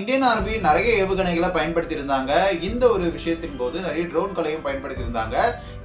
Indian army நிறைய ஏவுகணைகளை பயன்படுத்தியிருந்தாங்க. இந்த ஒரு விஷயத்தின் போது நிறைய ட்ரோன்களையும் பயன்படுத்தியிருந்தாங்க.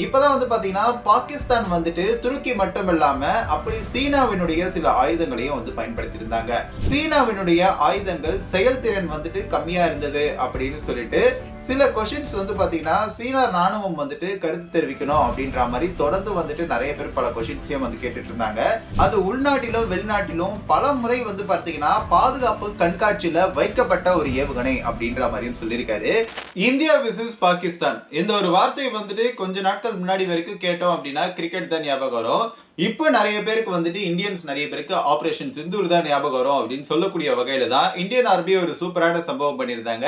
இப்போதான் வந்து பார்த்தீங்கன்னா பாகிஸ்தான் வந்துட்டு துருக்கி மட்டும் இல்லாமல் அப்படி சீனாவினுடைய சில ஆயுதங்களையும் வந்து பயன்படுத்தியிருந்தாங்க. சீனாவினுடைய ஆயுதங்கள் செயல்திறன் வந்துட்டு கம்மியாக இருந்தது அப்படின்னு சொல்லிட்டு சில கொஷின்ஸ் வந்து பார்த்தீங்கன்னா சீனா ராணுவம் வந்துட்டு கருத்து தெரிவிக்கணும் அப்படின்ற மாதிரி தொடர்ந்து வந்துட்டு நிறைய பேர் பல கொஷின்ஸையும் வந்து கேட்டுட்டு இருந்தாங்க. அது உள்நாட்டிலும் வெளிநாட்டிலும் பல முறை வந்து பார்த்தீங்கன்னா பாதுகாப்பு கண்காட்சியில வைக்கப்பட்ட ஒரு ஏவுகணை அப்படின்ற மாதிரியும் சொல்லியிருக்காரு. India versus Pakistan. இந்த ஒரு வார்த்தையை வந்துட்டு கொஞ்ச நாட்கள் முன்னாடி வரைக்கும் கேட்டோம் அப்படின்னா கிரிக்கெட் தான் ஞாபகம் வரும். இப்போ நிறைய பேருக்கு வந்துட்டு இந்தியன்ஸ் நிறைய பேருக்கு ஆபரேஷன் சிந்தூர் தான் ஞாபகம் வரும் அப்படின்னு சொல்லக்கூடிய வகையில தான் இந்தியன் ஆர்மி ஒரு சூப்பரான சம்பவம் பண்ணியிருந்தாங்க.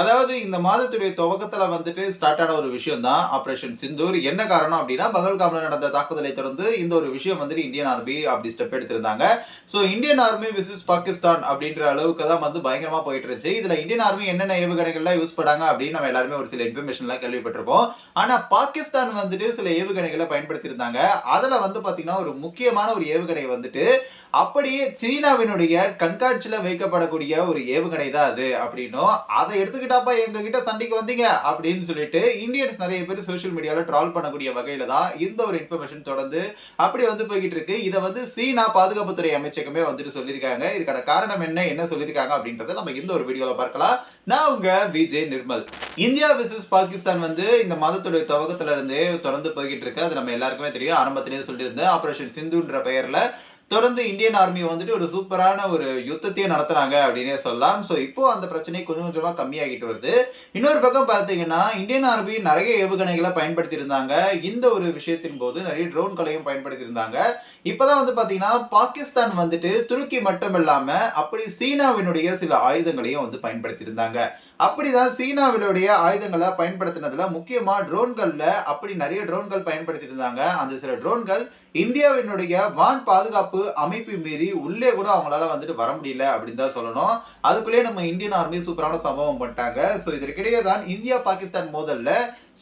அதாவது இந்த மாதத்துடைய துவக்கத்துல வந்துட்டு ஸ்டார்ட் ஆன ஒரு விஷயம் தான் ஆப்ரேஷன் சிந்தூர் என்ன காரணம் அப்படின்னா பகல்காம்ல நடந்த தாக்குதலை தொடர்ந்து இந்த ஒரு விஷயம் வந்துட்டு இந்தியன் ஆர்மி அப்படி ஸ்டெப் எடுத்திருந்தாங்க. So Indian army versus Pakistan அப்படின்ற அளவுக்கு தான் வந்து பயங்கரமா போயிட்டு இருந்துச்சு இதுல இந்தியன் ஆர்மி என்னென்ன ஏவுகணைகள்லாம் யூஸ் பண்ணாங்க அப்படின்னு நம்ம எல்லாருமே ஒரு சில இன்ஃபர்மேஷன்லாம் கேள்விப்பட்டிருப்போம். ஆனா பாகிஸ்தான் வந்துட்டு சில ஏவுகணைகளை பயன்படுத்தியிருந்தாங்க. அதில் அதுல வந்து பாத்தீங்கன்னா ஒரு முக்கியமான ஒரு ஏவுகணை வந்துட்டு அப்படியே சீனாவினுடைய கண்காட்சியில் வைக்கப்படக்கூடிய ஒரு ஏவுகணை தான் அது அப்படின்னும். அதை எடுத்துக்கிட்டாப்பா எங்ககிட்ட சண்டை இன்னைக்கு வந்தீங்க அப்படின்னு சொல்லிட்டு இந்தியன்ஸ் நிறைய பேர் சோஷியல் மீடியாவில் ட்ரால் பண்ணக்கூடிய வகையில தான் இந்த ஒரு இன்ஃபர்மேஷன் தொடர்ந்து அப்படி வந்து போய்கிட்டு இருக்கு. இதை வந்து சீனா பாதுகாப்புத்துறை அமைச்சகமே வந்துட்டு சொல்லியிருக்காங்க. இதுக்கான காரணம் என்ன என்ன சொல்லியிருக்காங்க அப்படின்றத நம்ம இந்த ஒரு வீடியோவில் பார்க்கலாம். நான் உங்க விஜய் நிர்மல். இந்தியா விசஸ் பாகிஸ்தான் வந்து இந்த மாதத்துடைய துவக்கத்துல இருந்து தொடர்ந்து போய்கிட்டு இருக்கு. அது நம்ம எல்லாருக்குமே தெரியும். ஆரம்பத்திலேயே சொல்லியிருந்தேன். ஆபரேஷன் சிந்துன்ற பெயர்ல தொடர்ந்து இந்தியன் ஆர்மி வந்துட்டு ஒரு சூப்பரான ஒரு யுத்தத்தையே நடத்துறாங்க அப்படின்னே சொல்லலாம். ஸோ இப்போ அந்த பிரச்சனை கொஞ்சம் கொஞ்சமாக கம்மியாகிட்டு வருது. இன்னொரு பக்கம் பார்த்தீங்கன்னா இந்தியன் ஆர்மி நிறைய ஏவுகணைகளை பயன்படுத்தி இருந்தாங்க இந்த ஒரு விஷயத்தின் போது நிறைய ட்ரோன்களையும் பயன்படுத்தி இருந்தாங்க இப்பதான் வந்து பார்த்தீங்கன்னா பாகிஸ்தான் வந்துட்டு துருக்கி மட்டும் இல்லாமல் அப்படி சீனாவினுடைய சில ஆயுதங்களையும் வந்து பயன்படுத்தி இருந்தாங்க அப்படிதான் சீனாவினுடைய ஆயுதங்களை பயன்படுத்தினதுல முக்கியமா ட்ரோன்கள்ல அப்படி நிறைய ட்ரோன்கள் பயன்படுத்தி இருந்தாங்க அந்த சில ட்ரோன்கள் இந்தியாவினுடைய வான் பாதுகாப்பு அமைப்பு மீறி உள்ளே கூட அவங்களால வந்துட்டு வர முடியல அப்படின்னு தான் சொல்லணும். அதுக்குள்ளேயே நம்ம இந்தியன் ஆர்மி சூப்பரான சம்பவம் பண்ணிட்டாங்க. ஸோ இதற்கிடையே தான் இந்தியா பாகிஸ்தான் மோதல்ல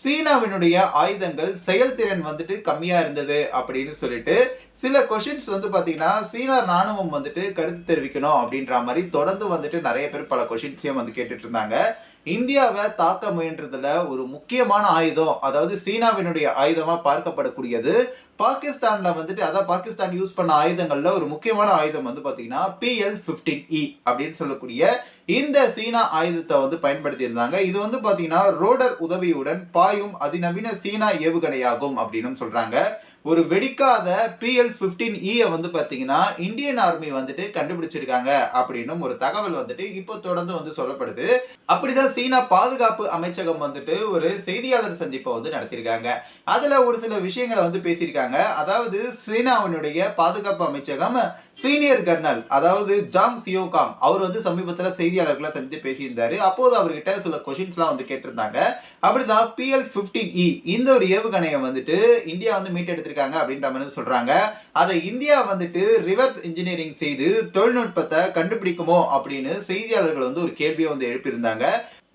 சீனாவினுடைய ஆயுதங்கள் செயல்திறன் வந்துட்டு கம்மியா இருந்தது அப்படின்னு சொல்லிட்டு சில கொஷின்ஸ் வந்து பாத்தீங்கன்னா சீனா ராணுவம் வந்துட்டு கருத்து தெரிவிக்கணும் அப்படின்ற மாதிரி தொடர்ந்து வந்துட்டு நிறைய பேர் பல கொஷின்ஸையும் வந்து கேட்டுட்டு இருந்தாங்க. இந்தியாவை தாக்க முயன்றதுல ஒரு முக்கியமான ஆயுதம் அதாவது சீனாவினுடைய ஆயுதமா பார்க்கப்படக்கூடியது பாகிஸ்தான்ல வந்துட்டு அதான் பாகிஸ்தான் யூஸ் பண்ண ஆயுதங்கள்ல ஒரு முக்கியமான ஆயுதம் வந்து பாத்தீங்கன்னா பிஎல் பிப்டீன் இ அப்படின்னு சொல்லக்கூடிய இந்த சீனா ஆயுதத்தை வந்து பயன்படுத்தி இருந்தாங்க இது வந்து பாத்தீங்கன்னா ரோடர் உதவியுடன் பாயும் அதிநவீன சீனா ஏவுகணையாகும் அப்படின்னு சொல்றாங்க. ஒரு வெடிக்காத பிஎல் பிப்டீன் இயை வந்து பார்த்தீங்கன்னா இந்தியன் ஆர்மி வந்துட்டு கண்டுபிடிச்சிருக்காங்க அப்படின்னும் ஒரு தகவல் வந்துட்டு இப்போ தொடர்ந்து வந்து சொல்லப்படுது. அப்படிதான் சீனா பாதுகாப்பு அமைச்சகம் வந்துட்டு ஒரு செய்தியாளர் சந்திப்பை வந்து நடத்தியிருக்காங்க. அதில் ஒரு சில விஷயங்களை வந்து பேசியிருக்காங்க. அதாவது சீனாவினுடைய பாதுகாப்பு அமைச்சகம் சீனியர் கர்னல் அதாவது ஜாங் சியோகாம் அவர் வந்து சமீபத்தில் செய்தியாளர்களை சந்தித்து பேசியிருந்தாரு. அப்போது அவர்கிட்ட சில கொஷின்ஸ்லாம் வந்து கேட்டிருந்தாங்க. அப்படிதான் பிஎல் பிப்டீன் இ இந்த ஒரு ஏவுகணையை வந்துட்டு இந்தியா வந்து மீட்டெடுத்திருக்காங்க. அப்படின்ற மாதிரி சொல்றாங்க. அதை இந்தியா வந்துட்டு ரிவர்ஸ் இன்ஜினியரிங் செய்து தொழில்நுட்பத்தை கண்டுபிடிக்குமோ அப்படின்னு செய்தியாளர்கள் வந்து ஒரு கேள்வியை வந்து எழுப்பியிருந்தாங்க.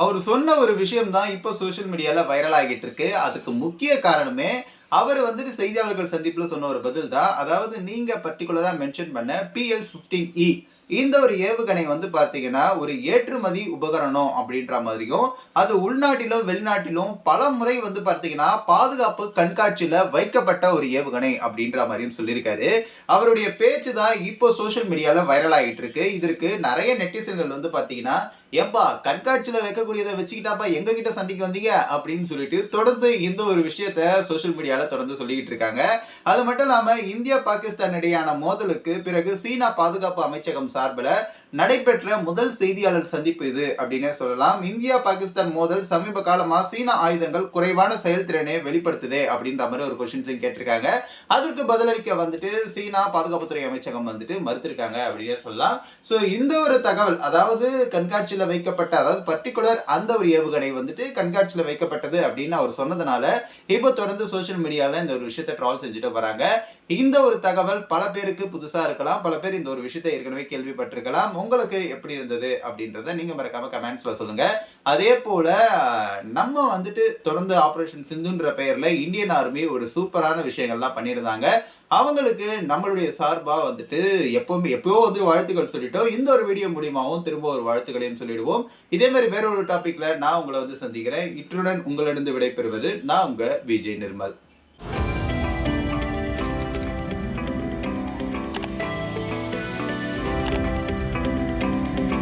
அவர் சொன்ன ஒரு விஷயம் தான் இப்போ சோஷியல் மீடியாவில் வைரல் ஆகிட்டு இருக்கு. அதுக்கு முக்கிய காரணமே அவர் வந்துட்டு செய்தியாளர்கள் சந்திப்பில் சொன்ன ஒரு பதில் தான் அதாவது நீங்கள் பர்டிகுலராக மென்ஷன் பண்ண பிஎல் ஃபிஃப்டீன் இ இந்த ஒரு ஏவுகணை வந்து பார்த்தீங்கன்னா ஒரு ஏற்றுமதி உபகரணம் அப்படின்ற மாதிரியும் அது உள்நாட்டிலும் வெளிநாட்டிலும் பல முறை வந்து பார்த்தீங்கன்னா பாதுகாப்பு கண்காட்சியில் வைக்கப்பட்ட ஒரு ஏவுகணை அப்படின்ற மாதிரியும் சொல்லியிருக்காரு. அவருடைய பேச்சு தான் இப்போ சோஷியல் மீடியாவில் வைரல் ஆகிட்டு இருக்கு இதற்கு நிறைய நெட்டிசன்கள் வந்து பார்த்தீங்கன்னா எப்பா கண்காட்சியில் வைக்கக்கூடியதை வச்சுக்கிட்டாப்பா எங்க கிட்ட சண்டைக்கு வந்தீங்க? அப்படின்னு சொல்லிட்டு தொடர்ந்து இந்த ஒரு விஷயத்த சோஷியல் மீடியாவில் தொடர்ந்து சொல்லிக்கிட்டு இருக்காங்க. அது மட்டும் இல்லாமல் இந்தியா பாகிஸ்தான் இடையான மோதலுக்கு பிறகு சீனா பாதுகாப்பு அமைச்சகம் சார்பில் நடைபெற்ற முதல் செய்தியாளர் சந்திப்பு இது அப்படின்னே சொல்லலாம். இந்தியா பாகிஸ்தான் மோதல் சமீப காலமா சீன ஆயுதங்கள் குறைவான செயல்திறனை வெளிப்படுத்துதே அப்படின்ற மாதிரி ஒரு கொஸ்டின்ஸையும் கேட்டிருக்காங்க. அதற்கு பதிலளிக்க வந்துட்டு சீனா பாதுகாப்புத்துறை அமைச்சகம் வந்துட்டு மறுத்திருக்காங்க அப்படின்னே சொல்லலாம். ஸோ இந்த ஒரு தகவல் அதாவது கண்காட்சியில் வைக்கப்பட்ட அதாவது பர்டிகுலர் அந்த ஒரு ஏவுகணை வந்துட்டு கண்காட்சியில் வைக்கப்பட்டது அப்படின்னு அவர் சொன்னதுனால இப்போ தொடர்ந்து சோஷியல் மீடியாவில் இந்த ஒரு விஷயத்தை ட்ரால் செஞ்சுட்டு வராங்க. இந்த ஒரு தகவல் பல பேருக்கு புதுசாக இருக்கலாம். பல பேர் இந்த ஒரு விஷயத்தை ஏற்கனவே கேள்விப்பட்டிருக்கலாம். உங்களுக்கு எப்படி இருந்தது அப்படின்றத நீங்கள் மறக்காம கமெண்ட்ஸில் சொல்லுங்க. அதே போல் நம்ம வந்துட்டு தொடர்ந்து ஆப்ரேஷன் சிந்துன்ற பெயரில் இந்தியன் ஆர்மி ஒரு சூப்பரான விஷயங்கள்லாம் பண்ணியிருந்தாங்க. அவங்களுக்கு நம்மளுடைய சார்பாக வந்துட்டு எப்போவுமே எப்பயோ வந்து வாழ்த்துக்கள் சொல்லிட்டோம். இந்த ஒரு வீடியோ மூலியமாகவும் திரும்ப ஒரு வாழ்த்துக்களையும் சொல்லிடுவோம். இதே மாதிரி வேற ஒரு டாப்பிக்கில் நான் உங்களை வந்து சந்திக்கிறேன். இற்றுடன் உங்களிடம் விடைபெறுவது நான் உங்கள் விஜய் நிர்மல்.